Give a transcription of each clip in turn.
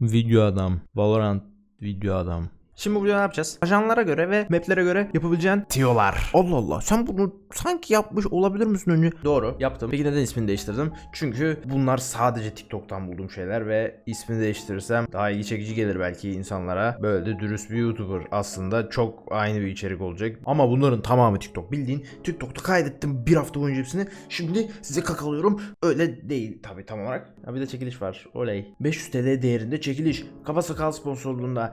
Video adam. Valorant video adam. Şimdi bu videoda ne yapacağız? Ajanlara göre ve maplere göre yapabileceğin tiyolar. Allah Allah sen bunu sanki yapmış olabilir misin önce? Doğru yaptım. Peki neden ismini değiştirdim? Çünkü bunlar sadece TikTok'tan bulduğum şeyler ve ismini değiştirirsem daha ilgi çekici gelir belki insanlara. Böyle de dürüst bir YouTuber aslında çok aynı bir içerik olacak. Ama bunların tamamı TikTok. Bildiğin TikTok'ta kaydettim bir hafta boyunca hepsini. Şimdi size kakalıyorum. Öyle değil tabii tam olarak. Ha bir de çekiliş var. Oley. 500 TL değerinde çekiliş. Kafa sakal sponsorluğunda.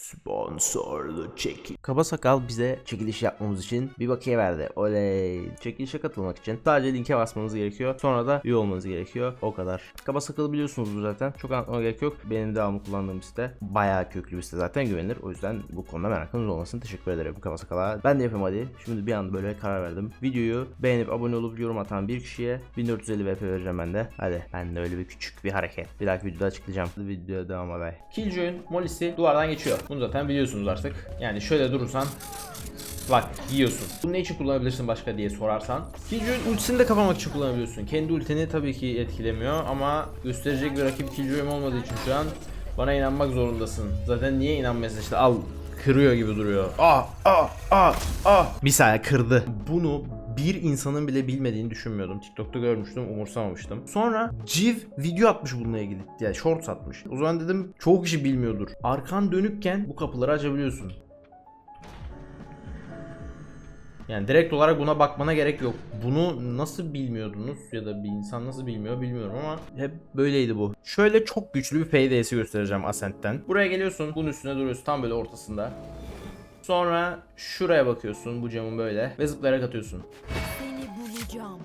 Sponsorlu çekil. Kaba sakal bize çekiliş yapmamız için bir bakiye verdi. Oley. Çekilişe katılmak için sadece linke basmanız gerekiyor. Sonra da üye olmanız gerekiyor. O kadar. Kaba sakalı biliyorsunuz zaten. Çok anlatmama gerek yok. Benim devamlı kullandığım site. Bayağı köklü bir site zaten güvenilir. O yüzden bu konuda merakınız olmasın. Teşekkür ederim Kaba sakala. Ben de yapayım hadi. Şimdi bir anda böyle karar verdim. Videoyu beğenip abone olup yorum atan bir kişiye 1450 VP vereceğim ben de. Hadi ben de öyle bir küçük bir hareket. Bir dahaki videoda açıklayacağım. Videoya devam edelim. Killjoy'un molisi duvardan geçiyor. Bunu zaten biliyorsunuz artık. Yani şöyle durursan Bak yiyorsun. Bunu ne için kullanabilirsin başka diye sorarsan. Killjoy'un ultisini de kapamak için kullanabiliyorsun. Kendi ultini tabii ki etkilemiyor ama gösterecek bir rakip Killjoy'um olmadığı için şu an bana inanmak zorundasın. Zaten niye inanmayasın işte al kırıyor gibi duruyor. Ah ah ah ah. Bir saniye kırdı. Bunu bir insanın bile bilmediğini düşünmüyordum. TikTok'ta görmüştüm, umursamamıştım. Sonra Civ video atmış bununla ilgili. Yani shorts atmış. O zaman dedim çoğu kişi bilmiyordur. Arkan dönükken bu kapıları açabiliyorsun. Yani direkt olarak buna bakmana gerek yok. Bunu nasıl bilmiyordunuz ya da bir insan nasıl bilmiyor bilmiyorum ama hep böyleydi bu. Şöyle çok güçlü bir PD'si göstereceğim Ascent'ten. Buraya geliyorsun, bunun üstüne duruyorsun tam böyle ortasında. Sonra şuraya bakıyorsun bu camın böyle ve zıplayarak atıyorsun. Seni bulacağım.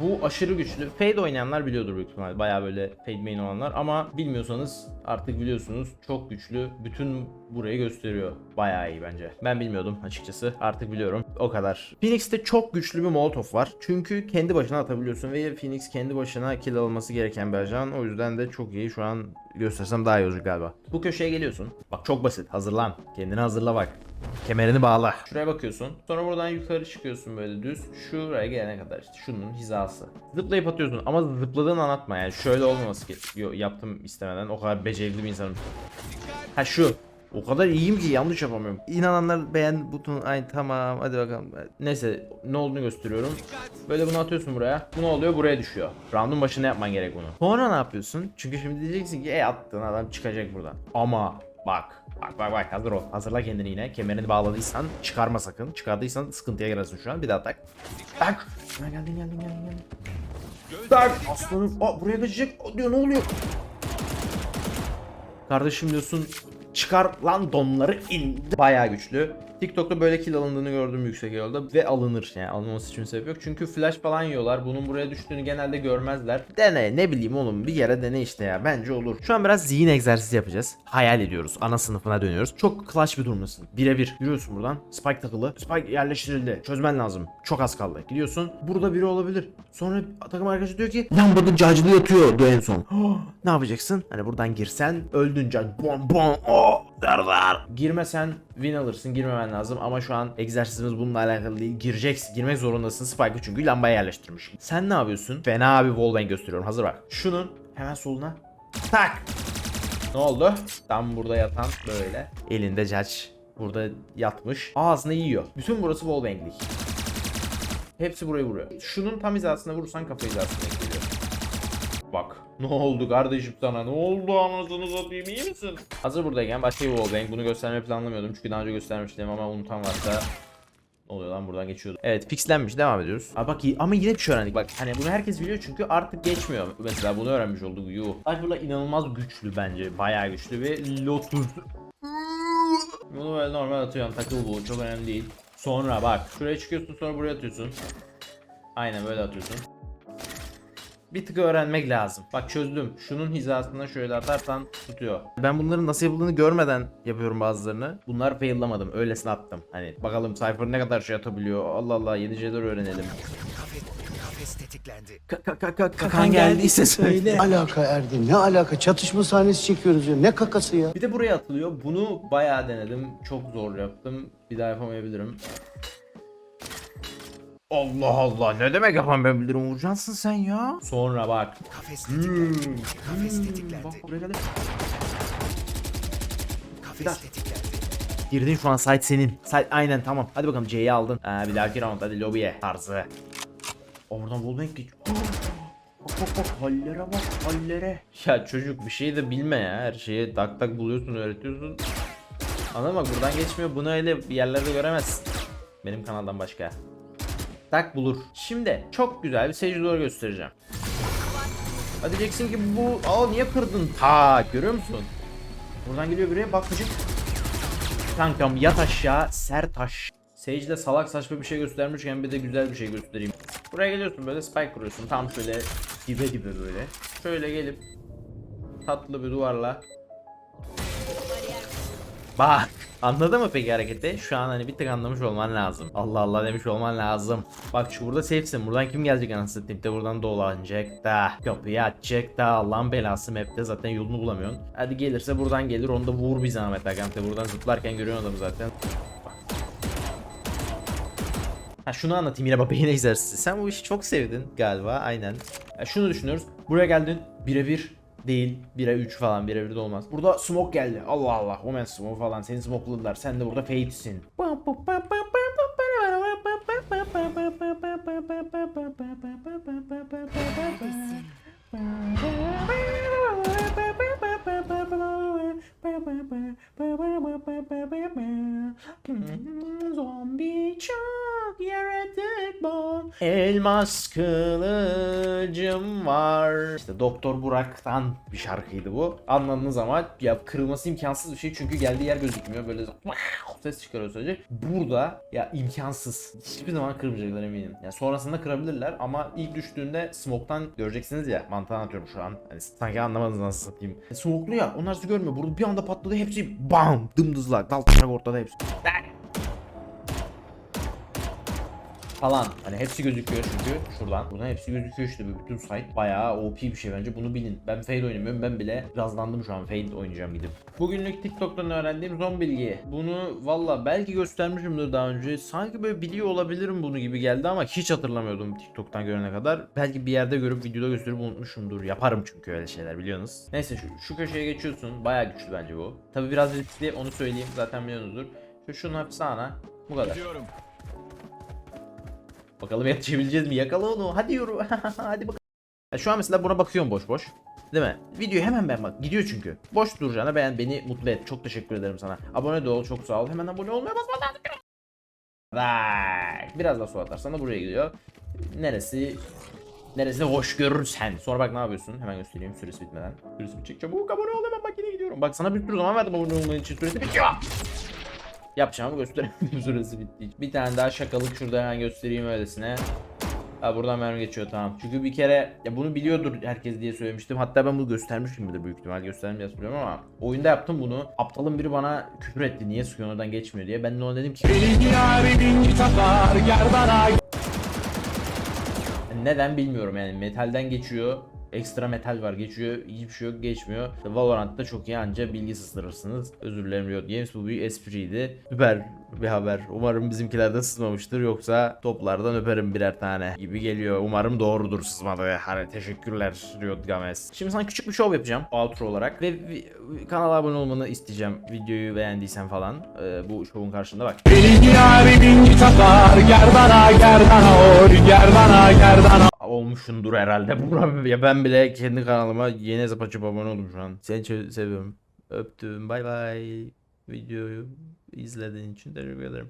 Bu aşırı güçlü. Fade oynayanlar biliyordur büyük ihtimalle. Baya böyle Fade main olanlar ama bilmiyorsanız artık biliyorsunuz. Çok güçlü. Bütün burayı gösteriyor. Baya iyi bence. Ben bilmiyordum açıkçası. Artık biliyorum. O kadar. Phoenix'te çok güçlü bir Molotov var. Çünkü kendi başına atabiliyorsun ve Phoenix kendi başına kill alması gereken bir ajan. O yüzden de çok iyi. Şu an göstersem daha iyi olacak galiba. Bu köşeye geliyorsun. Bak çok basit. Hazırlan. Kendini hazırla bak. Kemerini bağla. Şuraya bakıyorsun. Sonra buradan yukarı çıkıyorsun böyle düz. Şuraya gelene kadar işte şunun hizası. Zıplayıp atıyorsun ama zıpladığını anlatma yani. Şöyle olmaması ki. Yo, yaptım istemeden. O kadar becerikli bir insanım. Ha şu. O kadar iyiyim ki yanlış yapamıyorum. İnananlar beğen butonu ay tamam hadi bakalım. Neyse ne olduğunu gösteriyorum. Böyle bunu atıyorsun buraya. Bu ne oluyor? Buraya düşüyor. Round'un başında yapman gerek bunu. Sonra ne yapıyorsun? Çünkü şimdi diyeceksin ki e attın adam çıkacak buradan. Ama bak Bak bak bak hazır ol. Hazırla kendini yine. Kemerini bağladıysan çıkarma sakın. Çıkardıysan sıkıntıya girersin şu an. Bir daha tak. Tak. Ha, geldin geldin geldin geldin. Tak. Aslanım. Aa, buraya kaçacak. Aa, diyor ne oluyor? Kardeşim diyorsun çıkar lan donları indi. Bayağı güçlü. TikTok'ta böyle kill alındığını gördüm yüksek yolda ve alınır yani alınması için sebep yok. Çünkü flash falan yiyorlar. Bunun buraya düştüğünü genelde görmezler. Dene ne bileyim oğlum bir yere dene işte ya bence olur. Şu an biraz zihin egzersizi yapacağız. Hayal ediyoruz. Ana sınıfına dönüyoruz. Çok clutch bir durumdasın. Birebir yürüyorsun buradan. Spike takılı. Spike yerleştirildi. Çözmen lazım. Çok az kaldı. Gidiyorsun. Burada biri olabilir. Sonra takım arkadaşı diyor ki lan burada cacılı yatıyor diyor en son. ne yapacaksın? Hani buradan girsen öldün can. Bom bom. Oh, dar dar. Girmesen win alırsın. Girmemen lazım ama şu an egzersizimiz bununla alakalı değil. Gireceksin. Girmek zorundasın. Spike'ı çünkü lambaya yerleştirmiş. Sen ne yapıyorsun? Fena bir wallbang gösteriyorum. Hazır bak. Şunun hemen soluna. Tak. Ne oldu? Tam burada yatan böyle. Elinde judge. Burada yatmış. Ağzına yiyor. Bütün burası wallbanglik. Hepsi buraya vuruyor. Şunun tam hizasına vurursan kafa hizasına. Bak. Ne oldu kardeşim sana? Ne oldu anasını satayım iyi misin? Hazır buradayken başka bir wallbang. Bunu göstermeyi planlamıyordum. Çünkü daha önce göstermiştim ama unutan varsa ne oluyor lan buradan geçiyordu. Evet fixlenmiş devam ediyoruz. Aa bak ama yine bir şey öğrendik bak. Hani bunu herkes biliyor çünkü artık geçmiyor. Mesela bunu öğrenmiş olduk. Yuh. Cypher'la inanılmaz güçlü bence. Bayağı güçlü ve Lotus. Bunu böyle normal atıyorsun takıl bu çok önemli değil. Sonra bak şuraya çıkıyorsun sonra buraya atıyorsun. Aynen böyle atıyorsun. Bir tık öğrenmek lazım. Bak çözdüm. Şunun hizasına şöyle atarsan tutuyor. Ben bunların nasıl yapıldığını görmeden yapıyorum bazılarını. Bunlar faillamadım. Öylesine attım. Hani bakalım Cypher ne kadar şey atabiliyor. Allah Allah yeni şeyler öğrenelim. Tetiklendi. Kakan geldiyse söyle. Alaka Erdin? Ne alaka? Çatışma sahnesi çekiyoruz ya. Ne kakası ya? Bir de buraya atılıyor. Bunu bayağı denedim. Çok zor yaptım. Bir daha yapamayabilirim. Allah Allah ne demek yapan ben bilirim vuracaksın sen ya. Sonra bak. Kafes tetiklendi. Kafes Hmm, tetiklendi. Bak buraya geldi. Kafes tetiklendi. Girdin şu an site senin. Site aynen tamam. Hadi bakalım C'yi aldın. Ha, bir dahaki round hadi lobiye tarzı. Oradan wallbang geç. Bak bak bak hallere bak hallere. Ya çocuk bir şey de bilme ya. Her şeyi tak tak buluyorsun öğretiyorsun. Anladın mı? Bak buradan geçmiyor. Bunu öyle bir yerlerde göremezsin. Benim kanaldan başka. Tak bulur. Şimdi çok güzel bir seyirci doğru göstereceğim. Hadi diyeceksin ki bu aa niye kırdın? Ta görüyor musun? Buradan geliyor buraya bak çocuk. Kankam yat aşağı ser taş. Sage'de salak saçma bir şey göstermişken bir de güzel bir şey göstereyim. Buraya geliyorsun böyle spike kuruyorsun tam şöyle dibe dibe böyle. Şöyle gelip tatlı bir duvarla. Bak anladın mı peki hareketi? Şu an hani bir tık anlamış olman lazım. Allah Allah demiş olman lazım. Bak şu burada safe'sin. Buradan kim gelecek anasını satayım de buradan dolanacak da. Kapıyı açacak da Allah'ın belası map'te zaten yolunu bulamıyorsun. Hadi gelirse buradan gelir onu da vur bir zahmet Agante. Buradan zıplarken görüyorsun adamı zaten. Ha şunu anlatayım yine bak beyin egzersizi. Sen bu işi çok sevdin galiba aynen. Ya şunu düşünüyoruz. Buraya geldin birebir değil 1'e 3 falan 1'e 1 de olmaz. Burada smoke geldi. Allah Allah. Omen smoke falan seni smokeladılar. Sen de burada fade'sin. Zombi çok yaratık bol Elmas kılıcım var. İşte Doktor Burak'tan bir şarkıydı bu. Anladığınız ama ya kırılması imkansız bir şey çünkü geldiği yer gözükmüyor. Böyle ses çıkarıyor sadece Burada ya imkansız. Hiçbir zaman kırmayacaklar eminim. Yani Sonrasında kırabilirler ama ilk düştüğünde smoke'tan göreceksiniz ya. Mantığını anlatıyorum şu an. Hani Sanki anlamadınız nasıl satayım. E, Smoke'lu ya. Onlar sizi görmüyor. Burada bir anda patladı. Hepsi bam. Dımdızlak dal ortada hepsi falan. Hani hepsi gözüküyor çünkü şuradan. Buradan hepsi gözüküyor işte bütün site. Bayağı OP bir şey bence bunu bilin. Ben Fade oynamıyorum ben bile gazlandım şu an Fade oynayacağım gidip. Bugünlük TikTok'tan öğrendiğim son bilgi. Bunu valla belki göstermişimdir daha önce. Sanki böyle biliyor olabilirim bunu gibi geldi ama hiç hatırlamıyordum TikTok'tan görene kadar. Belki bir yerde görüp videoda gösterip unutmuşumdur. Yaparım çünkü öyle şeyler biliyorsunuz. Neyse şu, şu köşeye geçiyorsun. Bayağı güçlü bence bu. Tabi biraz riskli onu söyleyeyim zaten biliyorsunuzdur. Şu şunun sağına. Bu kadar. Bakalım yetişebileceğiz mi? Yakala onu. Hadi yürü. Hadi bakalım. Ya şu an mesela buna bakıyorum boş boş. Değil mi? Videoyu hemen beğen bak. Gidiyor çünkü. Boş duracağına beğen beni mutlu et. Çok teşekkür ederim sana. Abone de ol. Çok sağ ol. Hemen abone olmaya basma lazım. Bak. Biraz daha su atarsan da buraya gidiyor. Neresi Neresinde hoş görürsen. Sonra bak ne yapıyorsun? Hemen göstereyim süresi bitmeden. Süresi bitecek. Çabuk abone ol hemen bak gidiyorum. Bak sana bir sürü zaman verdim abone olman için. Süresi bitiyor. Yapacağımı gösteremiyorum süresi bitti. Bir tane daha şakalık şurada hemen göstereyim öylesine. Ha buradan mermi geçiyor tamam. Çünkü bir kere ya bunu biliyordur herkes diye söylemiştim. Hatta ben bunu göstermişimdir büyük ihtimal göstermeyeceğiz biliyorum ama oyunda yaptım bunu. Aptalın biri bana küfür etti niye sıkıyorsun oradan geçmiyor diye. Ben de ona dedim ki neden bilmiyorum yani metalden geçiyor. Ekstra metal var geçiyor. Hiçbir şey yok geçmiyor. Valorant'ta çok iyi anca bilgi sıztırırsınız. Özür dilerim Riot Games bu bir espriydi. Süper bir haber. Umarım bizimkilerden sızmamıştır. Yoksa toplardan öperim birer tane gibi geliyor. Umarım doğrudur sızmadı. Hani teşekkürler Riot Games. Şimdi sana küçük bir şov yapacağım. Outro olarak. Ve kanala abone olmanı isteyeceğim. Videoyu beğendiysen falan. Ee, bu şovun karşında bak. Olmuşundur herhalde. Ya ben bile kendi kanalıma yeni hesap açıp abone oldum şu an. Seni seviyorum. Öptüm. Bay bay. Videoyu izlediğin için teşekkür ederim.